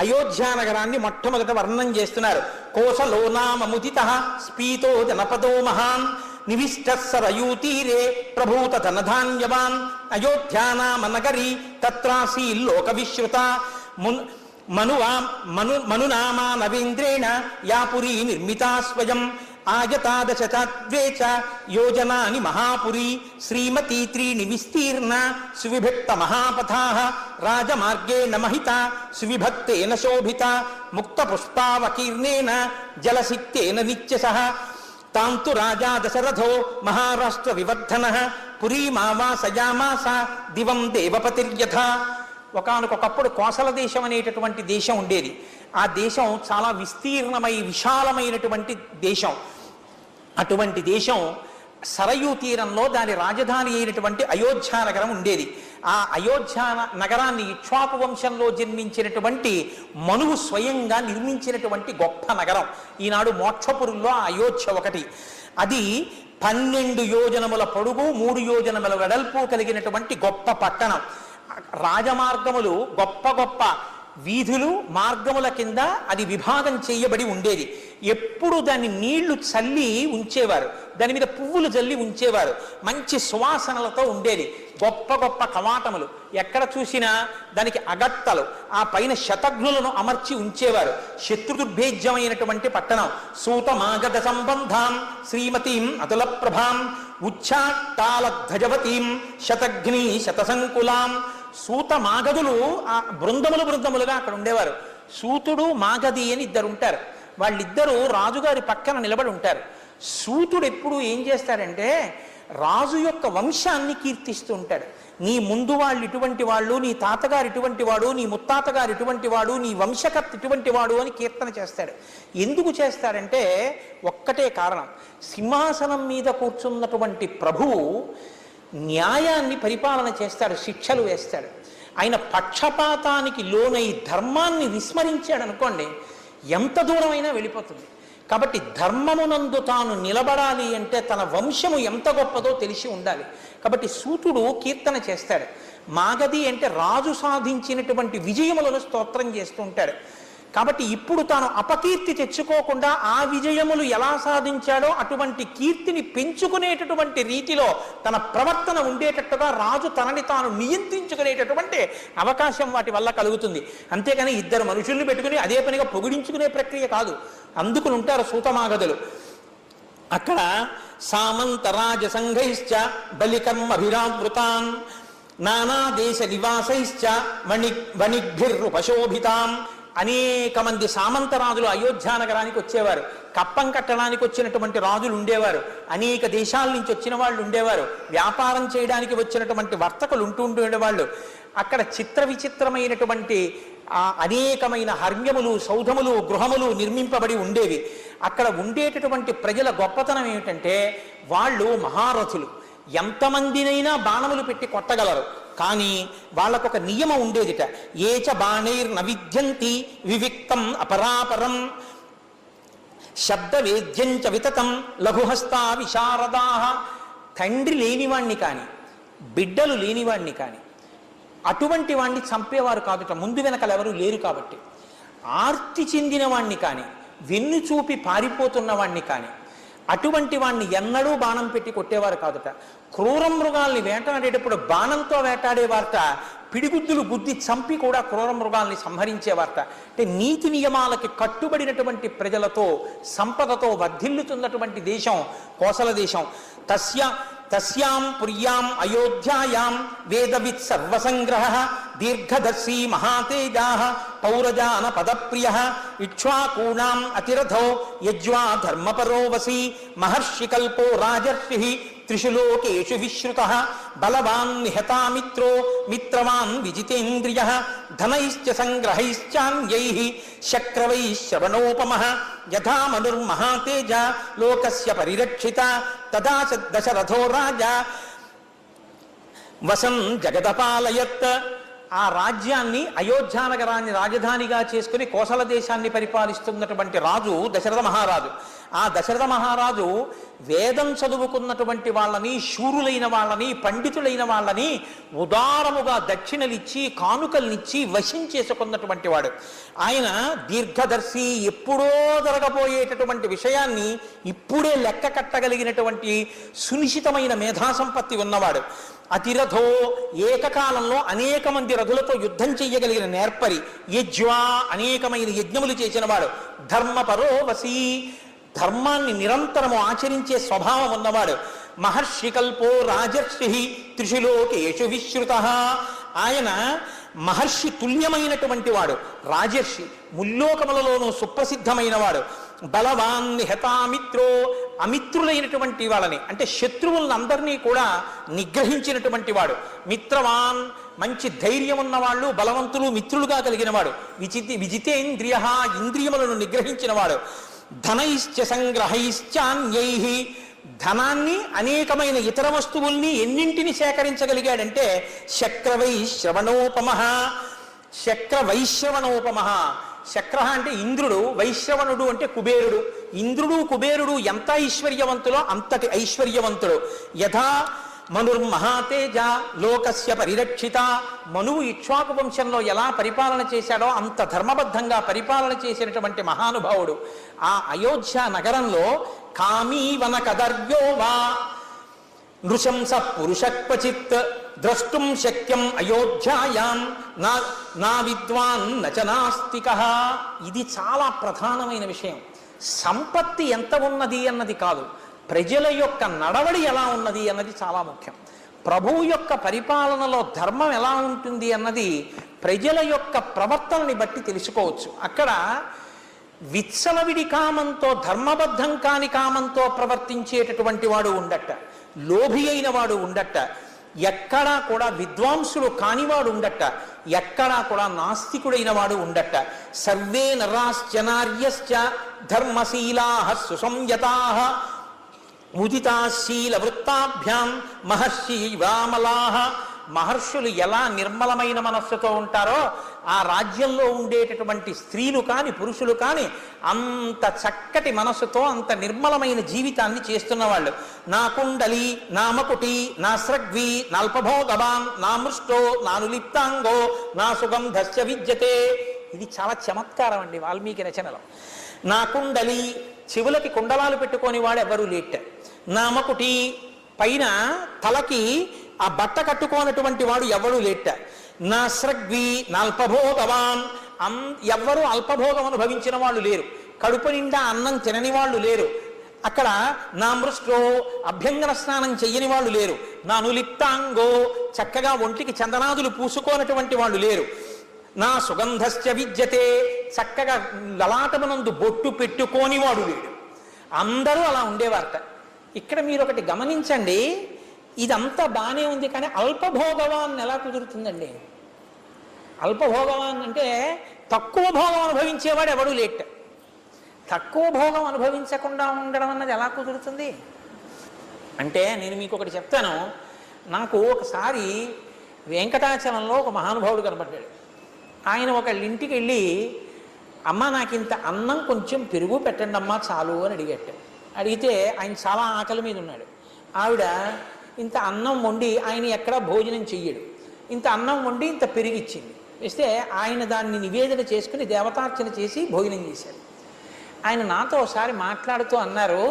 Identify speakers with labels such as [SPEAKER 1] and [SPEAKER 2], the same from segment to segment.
[SPEAKER 1] అయోధ్యా నగరాన్ని మొట్టమొదట వర్ణనం చేస్తున్నారు. కోసలోనామముదిత స్పీతో జనపదో మహాన్. నివిష్ట సరయూతీరే ప్రభూత ధనధాన్యవాన్ అయోధ్యానామ నగరి తత్రాసీ లోక విశ్రుత మున్ మనువా మను మనునామా నవీంద్రేణ యాపురీ నిర్మితా స్వయం. ఆయతాదశచాద్వే చ యోజనాని మహాపురీ శ్రీమతి త్రీణి విస్తీర్ణ సువిభక్త మహాపథా రాజమార్గే నమహిత సువిభక్తేన శోభిత ముక్త పుష్పావకీర్ణేన జలసిక్తేన నిత్యస తాంతు రాజా దశరథో మహారాష్ట్ర వివర్ధన పురీమావాసయామాస దివం దేవపతిర్యథ ఒకనకొకప్పుడు కోసల దేశం అనేటటువంటి దేశం ఉండేది. ఆ దేశం చాలా విస్తీర్ణమై విశాలమైనటువంటి దేశం. అటువంటి దేశం సరయూ తీరంలో దాని రాజధాని అయినటువంటి అయోధ్య నగరం ఉండేది. ఆ అయోధ్య నగరాన్ని ఇక్ష్వాకు వంశంలో జన్మించినటువంటి మనువు స్వయంగా నిర్మించినటువంటి గొప్ప నగరం. ఈనాడు మోక్షపురుల్లో ఆ అయోధ్య ఒకటి. అది పన్నెండు యోజనముల పొడుగు మూడు యోజనముల వెడల్పు కలిగినటువంటి గొప్ప పట్టణం. రాజమార్గములు గొప్ప గొప్ప వీధులు మార్గముల కింద అది విభాగం చేయబడి ఉండేది. ఎప్పుడు దాన్ని నీళ్ళు చల్లి ఉంచేవారు. దాని మీద పువ్వులు చల్లి ఉంచేవారు. మంచి సువాసనలతో ఉండేది. గొప్ప గొప్ప కవాటములు. ఎక్కడ చూసినా దానికి అగత్తలు. ఆ పైన శతఘ్నులను అమర్చి ఉంచేవారు. శత్రుదుర్భేజ్యమైనటువంటి పట్టణం. సూతమాగధ సంబంధాం శ్రీమతీం అతుల ప్రభాం ఉచ్చాట్టాల ధ్వజవతీం శతఘ్ని శతసంకులాం సూత మాగధులు ఆ బృందములు బృందములుగా అక్కడ ఉండేవారు. సూతుడు మాగధి అని ఇద్దరు ఉంటారు. వాళ్ళిద్దరూ రాజుగారి పక్కన నిలబడి ఉంటారు. సూతుడు ఎప్పుడు ఏం చేస్తాడంటే రాజు యొక్క వంశాన్ని కీర్తిస్తూ ఉంటాడు. నీ ముందు వాళ్ళు ఇటువంటి వాళ్ళు నీ తాతగారు ఇటువంటి వాడు నీ ముత్తాతగారు ఇటువంటి వాడు నీ వంశకర్త ఇటువంటి వాడు అని కీర్తన చేస్తాడు. ఎందుకు చేస్తాడంటే ఒక్కటే కారణం. సింహాసనం మీద కూర్చున్నటువంటి ప్రభువు న్యాయాన్ని పరిపాలన చేస్తాడు శిక్షలు వేస్తాడు. ఆయన పక్షపాతానికి లోనై ధర్మాన్ని విస్మరించాడు అనుకోండి ఎంత దూరమైనా వెళ్ళిపోతుంది. కాబట్టి ధర్మమునందు తాను నిలబడాలి అంటే తన వంశము ఎంత గొప్పదో తెలిసి ఉండాలి. కాబట్టి సూతుడు కీర్తన చేస్తాడు. మాగధి అంటే రాజు సాధించినటువంటి విజయములను స్తోత్రం చేస్తూ ఉంటాడు. కాబట్టి ఇప్పుడు తాను అపకీర్తి తెచ్చుకోకుండా ఆ విజయములు ఎలా సాధించాడో అటువంటి కీర్తిని పెంచుకునేటటువంటి రీతిలో తన ప్రవర్తన ఉండేటట్టుగా రాజు తనని తాను నియంత్రించుకునేటటువంటి అవకాశం వాటి వల్ల కలుగుతుంది. అంతేకాని ఇద్దరు మనుషుల్ని పెట్టుకుని అదే పనిగా పొగిడించుకునే ప్రక్రియ కాదు. అందుకుని ఉంటారు సూతమాగదులు. అక్కడ సామంత రాజ సంఘైశ్చ బలికర్మభిరావృతాన్ నానా దేశ నివాసైశ్చ వణి వణిగ్భిర్రుపశోభితాం అనేక మంది సామంత రాజులు అయోధ్య నగరానికి వచ్చేవారు. కప్పం కట్టడానికి వచ్చినటువంటి రాజులు ఉండేవారు. అనేక దేశాల నుంచి వచ్చిన వాళ్ళు ఉండేవారు. వ్యాపారం చేయడానికి వచ్చినటువంటి వర్తకులు ఉంటూ ఉండేవాళ్ళు. అక్కడ చిత్ర విచిత్రమైనటువంటి ఆ అనేకమైన హర్మ్యములు సౌధములు గృహములు నిర్మింపబడి ఉండేవి. అక్కడ ఉండేటటువంటి ప్రజల గొప్పతనం ఏమిటంటే వాళ్ళు మహారథులు. ఎంతమందినైనా బాణములు పెట్టి కొట్టగలరు. కానీ వాళ్ళకొక నియమం ఉండేదిట. ఏచ బాణైర్ నవిద్యంతి వివిక్తం అపరాపరం. శబ్ద వేద్యంచ వితతం లఘుహస్తా విశారదా తండ్రి లేనివాణ్ణి కానీ బిడ్డలు లేనివాణ్ణి కానీ అటువంటి వాణ్ణి చంపేవారు కాదుట. ముందు వెనకలు ఎవరు లేరు కాబట్టి. ఆర్తి చెందిన వాణ్ణి కానీ వెన్ను చూపి పారిపోతున్న వాణ్ణి కానీ అటువంటి వాడిని ఎన్నడూ బాణం పెట్టి కొట్టేవారు కాదుట. క్రూర మృగాల్ని వేటాడేటప్పుడు బాణంతో వేటాడేవారట పిడిగుద్దులు గుద్ది చంపి కూడా క్రూర మృగాల్ని సంహరించేవారట అంటే నీతి నియమాలకి కట్టుబడినటువంటి ప్రజలతో సంపదతో వర్ధిల్లుతున్నటువంటి దేశం కోసల దేశం. తస్య తస్యాం పుర్యాం అయోధ్యాయాం వేదవిత్ సర్వసంగ్రహ దీర్ఘదర్శీ మహాతేజా పౌరజాన పదప్రియ ఇక్ష్వాకూణాం అతిరథో యజ్వా ధర్మపరో వసి మహర్షికల్పో రాజర్షి త్రిషు లోకేషు విశ్రుత బలవాన్ నిహతామిత్రో మిత్రవాన్ విజితేంద్రియ ధనైశ్చ సంగ్రహైశ్చాన్యై శక్రవై శ్రవణోపమ యథా మనుర్మహాతేజ లోకస్య పరిరక్షిత తదా చ దశరథో రాజా వసన్ జగదపాలయత్ ఆ రాజ్యాన్ని అయోధ్య నగరాన్ని రాజధానిగా చేసుకుని కోసల దేశాన్ని పరిపాలిస్తున్నటువంటి రాజు దశరథ మహారాజు. ఆ దశరథ మహారాజు వేదం చదువుకున్నటువంటి వాళ్ళని శూరులైన వాళ్ళని పండితులైన వాళ్ళని ఉదారముగా దక్షిణలిచ్చి కానుకల్నిచ్చి వశం చేసుకున్నటువంటి వాడు. ఆయన దీర్ఘదర్శి ఎప్పుడో జరగబోయేటటువంటి విషయాన్ని ఇప్పుడే లెక్క కట్టగలిగినటువంటి సునిశ్చితమైన మేధాసంపత్తి ఉన్నవాడు. అతిరథో ఏకకాలంలో అనేక మంది రథులతో యుద్ధం చెయ్యగలిగిన నేర్పరి యజ్వా అనేకమైన యజ్ఞములు చేసినవాడు. ధర్మపరో వసీ ధర్మాన్ని నిరంతరము ఆచరించే స్వభావం ఉన్నవాడు. మహర్షి కల్పో రాజర్షి త్రిషులోకేషు విశ్రుత. ఆయన మహర్షి తుల్యమైనటువంటి వాడు. రాజర్షి ముల్లోకములలోనూ సుప్రసిద్ధమైన వాడు బలవాన్ నిహతామిత్రో అమిత్రులైనటువంటి వాళ్ళని అంటే శత్రువులందరినీ కూడా నిగ్రహించినటువంటి వాడు. మిత్రవాన్ మంచి ధైర్యం ఉన్నవాళ్ళు బలవంతులు మిత్రులుగా కలిగిన వాడు విచితి విజితేంద్రియ ఇంద్రియములను నిగ్రహించిన వాడు ధనైశ్చ సంగ్రహైశ్చాన్యై. ధనాన్ని అనేకమైన ఇతర వస్తువుల్ని ఎన్నింటిని సేకరించగలిగాడంటే శక్రవై శ్రవణోపమ. శక్ర వైశ్రవణోపమ శక్ర అంటే ఇంద్రుడు వైశ్రవణుడు అంటే కుబేరుడు. ఇంద్రుడు కుబేరుడు ఎంత ఐశ్వర్యవంతులో అంతటి ఐశ్వర్యవంతుడు. యథా మనుర్మహాతేజ లోకస్య పరిరక్షిత. మనువు ఇక్ష్వాకు వంశంలో ఎలా పరిపాలన చేశాడో అంత ధర్మబద్ధంగా పరిపాలన చేసినటువంటి మహానుభావుడు. ఆ అయోధ్య నగరంలో కామీవన కదర్యో వా నృశంస పురుష క్వచిత్ ద్రష్టుం శక్యం అయోధ్యాయాం. నా నా విద్వాన్ నచనాస్తిక ఇది చాలా ప్రధానమైన విషయం. సంపత్తి ఎంత ఉన్నది అన్నది కాదు. ప్రజల యొక్క నడవడి ఎలా ఉన్నది అన్నది చాలా ముఖ్యం. ప్రభువు యొక్క పరిపాలనలో ధర్మం ఎలా ఉంటుంది అన్నది ప్రజల యొక్క ప్రవర్తనని బట్టి తెలుసుకోవచ్చు. అక్కడ విత్సలవిడి కామంతో ధర్మబద్ధం కాని కామంతో ప్రవర్తించేటటువంటి వాడు ఉండట లోభి అయిన వాడు ఉండట ఎక్కడా కూడా విద్వాంసుడు కానివాడు ఉండట ఎక్కడా కూడా నాస్తికుడైన వాడు ఉండట. సర్వే నరాశ్చనార్యశ్చ ధర్మశీలా సుసంయతా ఉదితాశీల వృత్తాభ్యాం మహర్షి వామలాహ మహర్షులు ఎలా నిర్మలమైన మనస్సుతో ఉంటారో ఆ రాజ్యంలో ఉండేటటువంటి స్త్రీలు కానీ పురుషులు కానీ అంత చక్కటి మనస్సుతో అంత నిర్మలమైన జీవితాన్ని చేస్తున్న వాళ్ళు నా కుండలి నా మకుటి నా స్రగ్వి నల్పభోగవాన్ నా మృష్టో నాను లిప్తాంగో నా సుగంధస్య విద్యతే. ఇది చాలా చమత్కారం అండి వాల్మీకి రచనలో. నా కుండలి చెవులకి కుండలాలు పెట్టుకొని వాడు ఎవరు లేట్ నామకుటి పైన తలకి ఆ బట్ట కట్టుకోనటువంటి వాడు ఎవడూ లేట నా స్రగ్వి నల్పభోగవాన్. అం ఎవ్వరూ అల్పభోగం అనుభవించిన వాళ్ళు లేరు. కడుపు నిండా అన్నం తినని వాళ్ళు లేరు. అక్కడ నా మృష్టో అభ్యంగన స్నానం చెయ్యని వాళ్ళు లేరు. నా నులిప్తాంగో చక్కగా ఒంటికి చందనాదులు పూసుకోనటువంటి వాళ్ళు లేరు. నా సుగంధశ్చ విద్యతే చక్కగా లలాటమునందు బొట్టు పెట్టుకోని వాడు లేడు. అందరూ అలా ఉండేవారట. ఇక్కడ మీరు ఒకటి గమనించండి ఇదంతా బాగానే ఉంది కానీ అల్పభోగవాన్ ఎలా కుదురుతుందండి? అల్పభోగవాన్ అంటే తక్కువ భోగం అనుభవించేవాడు ఎవడు లేట్. తక్కువ భోగం అనుభవించకుండా ఉండడం అన్నది ఎలా కుదురుతుంది? అంటే నేను మీకు ఒకటి చెప్తాను. నాకు ఒకసారి వెంకటాచలంలో ఒక మహానుభావుడు కనబడ్డాడు ఆయన ఒకళ్ళ ఇంటికి వెళ్ళి అమ్మ నాకు ఇంత అన్నం కొంచెం పెరుగు పెట్టండి అమ్మా చాలు అని అడిగట్టు అడిగితే ఆయన చాలా ఆకలి మీద ఉన్నాడు. ఆవిడ ఇంత అన్నం వండి ఆయన ఎక్కడా భోజనం చెయ్యడు. ఇంత అన్నం వండి ఇంత పెరుగు ఇచ్చింది ఇస్తే ఆయన దాన్ని నివేదన చేసుకుని దేవతార్చన చేసి భోజనం చేశాడు. ఆయన నాతో ఒకసారి మాట్లాడుతూ అన్నారు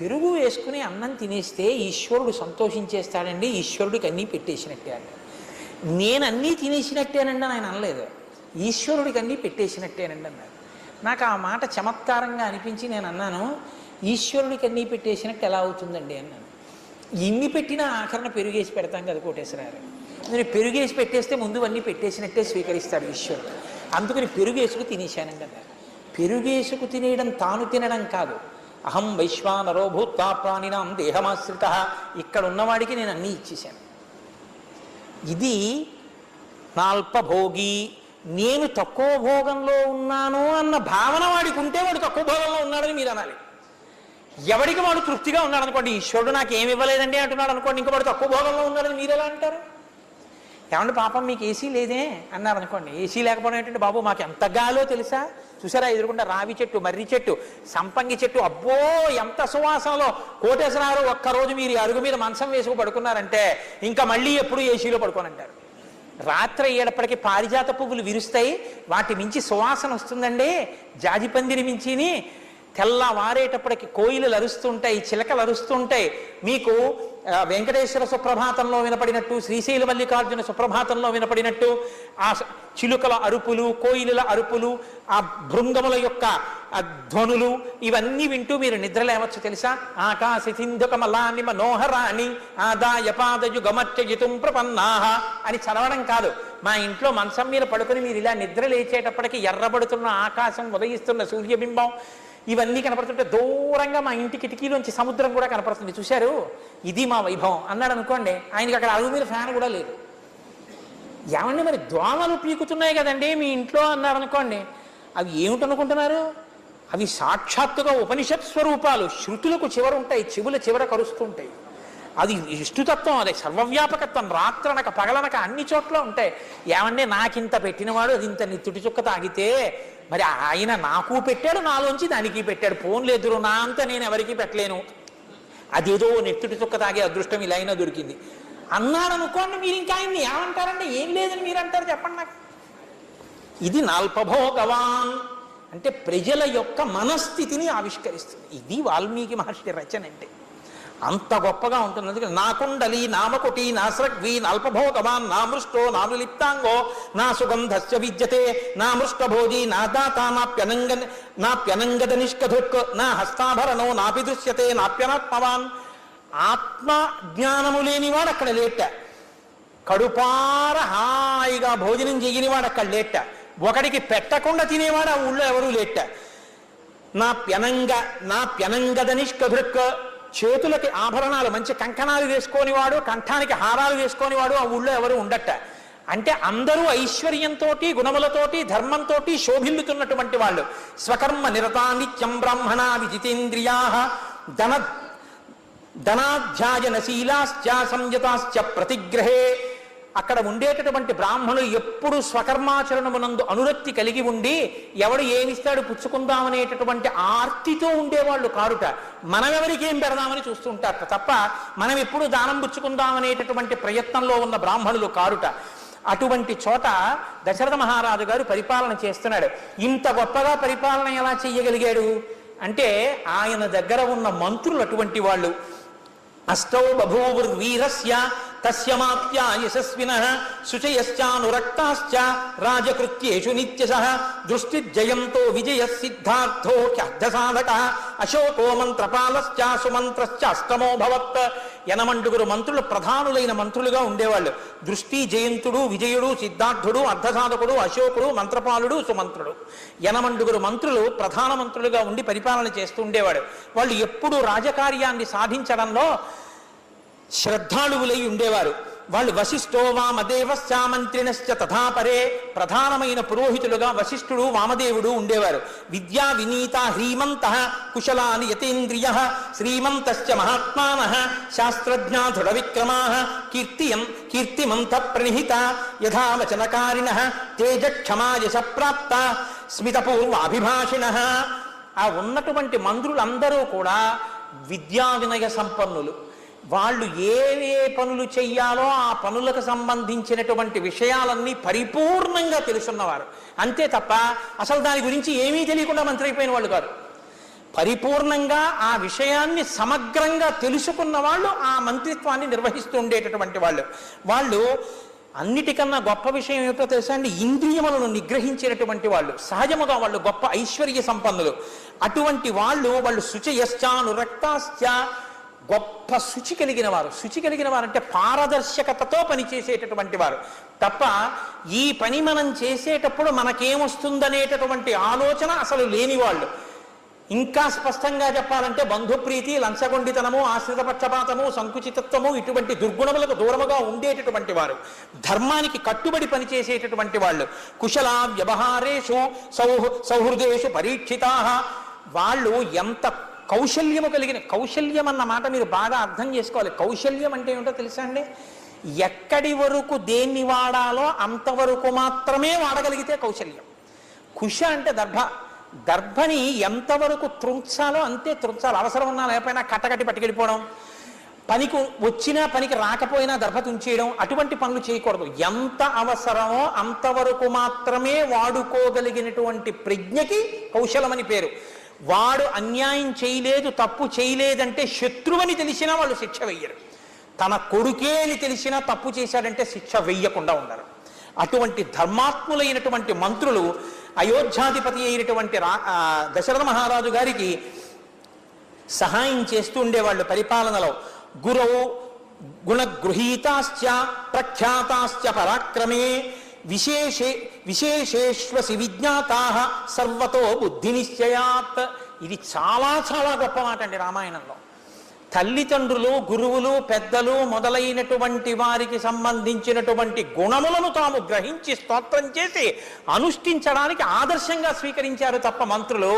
[SPEAKER 1] పెరుగు వేసుకుని అన్నం తినేస్తే ఈశ్వరుడు సంతోషించేస్తాడండి ఈశ్వరుడికి అన్నీ పెట్టేసినట్టే అన్నాడు నేను అన్నీ తినేసినట్టేనండి ఆయన అనలేదు. ఈశ్వరుడికి అన్నీ పెట్టేసినట్టేనండి అన్నారు. నాకు ఆ మాట చమత్కారంగా అనిపించి నేను అన్నాను ఈశ్వరుడికి అన్నీ పెట్టేసినట్టు ఎలా అవుతుందండి అన్నాను. ఇన్ని పెట్టినా ఆఖరణ పెరుగేసి పెడతాం కదా కోటేశ్వరారు నేను పెరుగేసి పెట్టేస్తే ముందు అన్నీ పెట్టేసినట్టే స్వీకరిస్తాడు ఈశ్వరుడు. అందుకని పెరుగేసుకు తినేశాను కదా. పెరుగేసుకు తినేయడం తాను తినడం కాదు. అహం వైశ్వానరో భూత్వా ప్రాణినాం దేహమాశ్రిత. ఇక్కడ ఉన్నవాడికి నేను అన్నీ ఇచ్చేశాను. ఇది నాల్పభోగి. నేను తక్కువ భోగంలో ఉన్నాను అన్న భావన వాడికి ఉంటే వాడు తక్కువ భోగంలో ఉన్నాడని మీరు అనాలి. ఎవడికి వాడు తృప్తిగా ఉన్నాడు అనుకోండి ఈశ్వరుడు నాకు ఏమి ఇవ్వలేదండి అంటున్నాడు అనుకోండి ఇంకా వాడు తక్కువ భోగంలో ఉన్నాడని మీరు ఎలా అంటారు? ఏమంటే పాపం మీకు ఏసీ లేదే అన్నారు అనుకోండి. ఏసీ లేకపోవడం ఏంటంటే బాబు మాకు ఎంత గాలో తెలుసా? చూసారా ఎదురుకుండా రావి చెట్టు మర్రి చెట్టు సంపంగి చెట్టు అబ్బో ఎంత సువాసనలో కోటేశ్వరారు ఒక్కరోజు మీరు అరుగు మీద మంచం వేసుకు పడుకున్నారంటే ఇంకా మళ్ళీ ఎప్పుడు ఏసీలో పడుకోనంటారు? రాత్రి అయ్యేటప్పటికి పారిజాత పువ్వులు విరుస్తాయి వాటి మించి సువాసన వస్తుందండి. జాజిపందిని మించిని తెల్లవారేటప్పటికి కోయిలు అరుస్తుంటాయి చిలకలు అరుస్తుంటాయి. మీకు వెంకటేశ్వర సుప్రభాతంలో వినపడినట్టు శ్రీశైల మల్లికార్జున సుప్రభాతంలో వినపడినట్టు ఆ చిలుకల అరుపులు కోయిలుల అరుపులు ఆ భృంగముల యొక్క ఆ ధ్వనులు ఇవన్నీ వింటూ మీరు నిద్రలేవచ్చు తెలుసా? ఆకాశ సింధుకమలాని మనోహరాణి ఆదాయ పాదయుగమర్చయితుం ప్రపన్నాహ అని చదవడం కాదు. మా ఇంట్లో మంచం మీద పడుకుని మీరు ఇలా నిద్ర లేచేటప్పటికి ఎర్రబడుతున్న ఆకాశం ఉదయిస్తున్న సూర్యబింబం ఇవన్నీ కనపడుతుంటే దూరంగా మా ఇంటి కిటికీలోంచి సముద్రం కూడా కనపడుతుంది. చూశారు? ఇది మా వైభవం. అన్నాడు అనుకోండి ఆయనకి అక్కడ అడుగు మీద ఫ్యాన్ కూడా లేదు. ఏమండి మరి దోమలు పీకుతున్నాయి కదండి మీ ఇంట్లో అన్నారు అనుకోండి. అవి ఏమిటనుకుంటున్నారు? అవి సాక్షాత్తుగా ఉపనిషత్ స్వరూపాలు. శృతులకు చివర ఉంటాయి చెవుల చివర కరుస్తుంటాయి. అది ఇష్టుతత్వం అదే సర్వవ్యాపకత్వం. రాత్రనక పగలనక అన్ని చోట్ల ఉంటాయి. ఏమంటే నాకింత పెట్టినవాడు అది ఇంత నిత్తుటి చుక్క తాగితే మరి ఆయన నాకు పెట్టాడు నాలోంచి దానికి పెట్టాడు. ఫోన్లు ఎదురు నా అంత నేను ఎవరికి పెట్టలేను. అదేదో నెత్తుటి చుక్క తాగే అదృష్టం ఇలా అయినా దొరికింది. అన్నాడు అనుకోండి మీరు ఇంకా ఆయన్ని ఏమంటారంటే ఏం లేదని మీరు అంటారు చెప్పండి నాకు. ఇది నాల్పభోగవాన్. అంటే ప్రజల యొక్క మనస్థితిని ఆవిష్కరిస్తుంది. ఇది వాల్మీకి మహర్షి రచన అంటే. అంత గొప్పగా ఉంటుంది. అందుకని నా కుండలి నామకుటి నా స్రగ్వి నాల్పభోగవాన్ నా మృష్టో నానులిప్తాంగో నా సుగంధస్య విద్యతే నా మృష్టభోజి నా దాత నాప్యనంగ నాప్యనంగద నిష్కధుక్ నా హస్తాభరణో నాపిదృశ్యతే నాప్యనాత్మవాన్ ఆత్మ జ్ఞానము లేనివాడు అక్కడ లేట. కడుపార హాయిగా భోజనం చేయనివాడు అక్కడ లేట. ఒకడికి పెట్టకుండా తినేవాడు ఆ ఊళ్ళో ఎవరూ లేట. నా ప్యనంగ నా ప్యనంగద నిష్కధృక్ చేతులకి ఆభరణాలు మంచి కంకణాలు వేసుకోనివాడు కంఠానికి హారాలు వేసుకోనివాడు ఆ ఊళ్ళో ఎవరు ఉండట అంటే అందరూ ఐశ్వర్యంతో గుణములతోటి ధర్మంతో శోభిల్లుతున్నటువంటి వాళ్ళు. స్వకర్మ నిరతా నిత్యం బ్రాహ్మణ విజితేంద్రియా ధన ధనాధ్యాయనశీలాశ్చ సంయతాశ్చ ప్రతిగ్రహే అక్కడ ఉండేటటువంటి బ్రాహ్మణులు ఎప్పుడు స్వకర్మాచరణమునందు అనురక్తి కలిగి ఉండి ఎవడు ఏమిస్తాడు పుచ్చుకుందామనేటటువంటి ఆర్తితో ఉండేవాళ్ళు కారుట. మనం ఎవరికి ఏం పెడదామని చూస్తుంటారట తప్ప మనం ఎప్పుడు దానం పుచ్చుకుందామనేటటువంటి ప్రయత్నంలో ఉన్న బ్రాహ్మణులు కారుట. అటువంటి చోట దశరథ మహారాజు గారు పరిపాలన చేస్తున్నాడు. ఇంత గొప్పగా పరిపాలన ఎలా చెయ్యగలిగాడు? అంటే ఆయన దగ్గర ఉన్న మంత్రులు అటువంటి వాళ్ళు. అష్టౌ బభూవుర్వీరస్య తస్యమాప్యా యశస్విన శుచయశ్చానురక్తాశ్చ రాజకృత్యేషు నిత్యశ దృష్టిజయంతో విజయ సిద్ధార్థో సాధక అశోకో మంత్రపాలశ్చ సుమంత్రశ్చ అష్టమో భవత్ యనమండుగురు మంత్రులు ప్రధానులైన మంత్రులుగా ఉండేవాళ్ళు. దృష్టి జయంతుడు విజయుడు సిద్ధార్థుడు అర్ధసాధకుడు అశోకుడు మంత్రపాలుడు సుమంత్రుడు. యనమండుగురు మంత్రులు ప్రధాన మంత్రులుగా ఉండి పరిపాలన చేస్తూ ఉండేవాడు. వాళ్ళు ఎప్పుడూ రాజకార్యాన్ని సాధించడంలో శ్రద్ధాళువులై ఉండేవారు. వాళ్ళు వశిష్ఠో వామదేవ మంత్రినశ్చ తథాపరే ప్రధానమైన పురోహితులుగా వశిష్ఠుడు వామదేవుడు ఉండేవారు. విద్యా వినీత హ్రీమంత కుశలాని యతేంద్రియ శ్రీమంతశ్చ మహాత్మాన శాస్త్రజ్ఞా దృఢ విక్రమా కీర్తియం కీర్తిమంత ప్రణిహిత యథావచనకారిణ తేజక్షమాయశ ప్రాప్త స్మితపూర్వాభిభాషిణ. ఆ ఉన్నటువంటి మంత్రులందరూ కూడా విద్యా వినయ సంపన్నులు. వాళ్ళు ఏ ఏ పనులు చెయ్యాలో ఆ పనులకు సంబంధించినటువంటి విషయాలన్నీ పరిపూర్ణంగా తెలుసున్నవారు. అంతే తప్ప అసలు దాని గురించి ఏమీ తెలియకుండా మంత్రి అయిపోయిన వాళ్ళు కాదు. పరిపూర్ణంగా ఆ విషయాన్ని సమగ్రంగా తెలుసుకున్న వాళ్ళు ఆ మంత్రిత్వాన్ని నిర్వహిస్తూ ఉండేటటువంటి వాళ్ళు. వాళ్ళు అన్నిటికన్నా గొప్ప విషయం ఏమిటో తెలుసా అండి? ఇంద్రియములను నిగ్రహించినటువంటి వాళ్ళు. సహజముగా వాళ్ళు గొప్ప ఐశ్వర్య సంపన్నులు. అటువంటి వాళ్ళు వాళ్ళు శుచయశ్చానురక్తాశ్చ గొప్ప శుచి కలిగిన వారు శుచి కలిగిన వారు అంటే పారదర్శకతతో పనిచేసేటటువంటి వారు. తప్ప ఈ పని మనం చేసేటప్పుడు మనకేమొస్తుందనేటటువంటి ఆలోచన అసలు లేని వాళ్ళు ఇంకా స్పష్టంగా చెప్పాలంటే బంధుప్రీతి లంచగొండితనము ఆశ్రితపక్షపాతము సంకుచితత్వము ఇటువంటి దుర్గుణములకు దూరముగా ఉండేటటువంటి వారు. ధర్మానికి కట్టుబడి పనిచేసేటటువంటి వాళ్ళు. కుశల వ్యవహారేషు సౌహ సౌహృదేషు పరీక్షితా వాళ్ళు ఎంత కౌశల్యము కలిగిన కౌశల్యం అన్న మాట మీరు బాగా అర్థం చేసుకోవాలి. కౌశల్యం అంటే ఏమిటో తెలుసా అండి? ఎక్కడి వరకు దేన్ని వాడాలో అంతవరకు మాత్రమే వాడగలిగితే కౌశల్యం. కుష అంటే దర్భ. దర్భని ఎంతవరకు త్రుంచాలో అంతే త్రుంచాలి. అవసరం ఉన్నా లేకపోయినా కట్టకట్టి పట్టుకెళ్ళిపోవడం. పనికి వచ్చినా పనికి రాకపోయినా దర్భ తుంచేయడం. అటువంటి పనులు చేయకూడదు. ఎంత అవసరమో అంతవరకు మాత్రమే వాడుకోగలిగినటువంటి ప్రజ్ఞకి కౌశలమని పేరు. వాడు అన్యాయం చేయలేదు తప్పు చేయలేదంటే శత్రువని తెలిసినా వాళ్ళు శిక్ష వెయ్యరు. తన కొడుకే అని తెలిసినా తప్పు చేశాడంటే శిక్ష వెయ్యకుండా ఉండరు. అటువంటి ధర్మాత్ములైనటువంటి మంత్రులు అయోధ్యాధిపతి అయినటువంటి రా దశరథ మహారాజు గారికి సహాయం చేస్తూ ఉండేవాళ్ళు పరిపాలనలో. గురవు గుణగృహీతాశ్చ ప్రఖ్యాతాశ్చ పరాక్రమే విశేషే విశేషేష్వసి విజ్ఞాతా సర్వతో బుద్ధి నిశ్చయాత్ ఇది చాలా చాలా గొప్ప మాట అండి రామాయణంలో. తల్లిదండ్రులు గురువులు పెద్దలు మొదలైనటువంటి వారికి సంబంధించినటువంటి గుణములను తాము గ్రహించి స్తోత్రం చేసి అనుష్ఠించడానికి ఆదర్శంగా స్వీకరించారు తప్ప మంత్రులు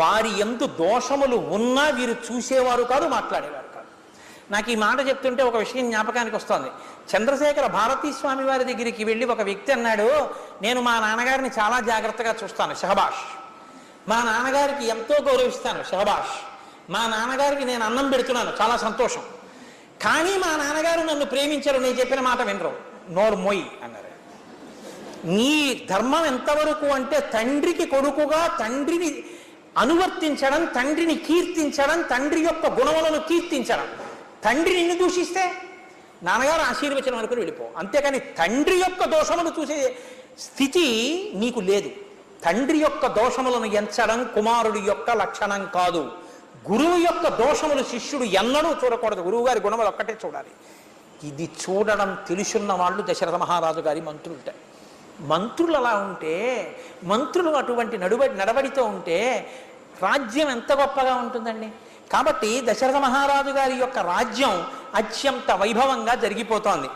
[SPEAKER 1] వారి ఎందు దోషములు ఉన్నా వీరు చూసేవారు కాదు మాట్లాడేవారు. నాకు ఈ మాట చెప్తుంటే ఒక విషయం జ్ఞాపకానికి వస్తోంది. చంద్రశేఖర భారతీ స్వామి వారి దగ్గరికి వెళ్ళి ఒక వ్యక్తి అన్నాడు నేను మా నాన్నగారిని చాలా జాగ్రత్తగా చూస్తాను షహబాష్ మా నాన్నగారికి ఎంతో గౌరవిస్తాను షహబాష్ మా నాన్నగారికి నేను అన్నం పెడుతున్నాను చాలా సంతోషం. కానీ మా నాన్నగారు నన్ను ప్రేమించరు నేను చెప్పిన మాట వినరు. నోరు మొయ్ అన్నారు. నీ ధర్మం ఎంతవరకు అంటే తండ్రికి కొడుకుగా తండ్రిని అనువర్తించడం తండ్రిని కీర్తించడం తండ్రి యొక్క గుణములను కీర్తించడం. తండ్రి నిన్ను దూషిస్తే నాన్నగారు ఆశీర్వచనం అనుకుని వెళ్ళిపో. అంతేకాని తండ్రి యొక్క దోషములు చూసే స్థితి నీకు లేదు. తండ్రి యొక్క దోషములను ఎంచడం కుమారుడి యొక్క లక్షణం కాదు. గురువు యొక్క దోషములు శిష్యుడు ఎన్నడూ చూడకూడదు. గురువు గారి గుణములు ఒక్కటే చూడాలి. ఇది చూడడం తెలుసున్న వాళ్ళు దశరథ మహారాజు గారి మంత్రులుంటాయి మంత్రులు అలా ఉంటే మంత్రులు అటువంటి నడుబడి నడవడితో ఉంటే రాజ్యం ఎంత గొప్పగా ఉంటుందండి? కాబట్టి దశరథ మహారాజు గారి యొక్క రాజ్యం అత్యంత వైభవంగా జరిగిపోతోంది.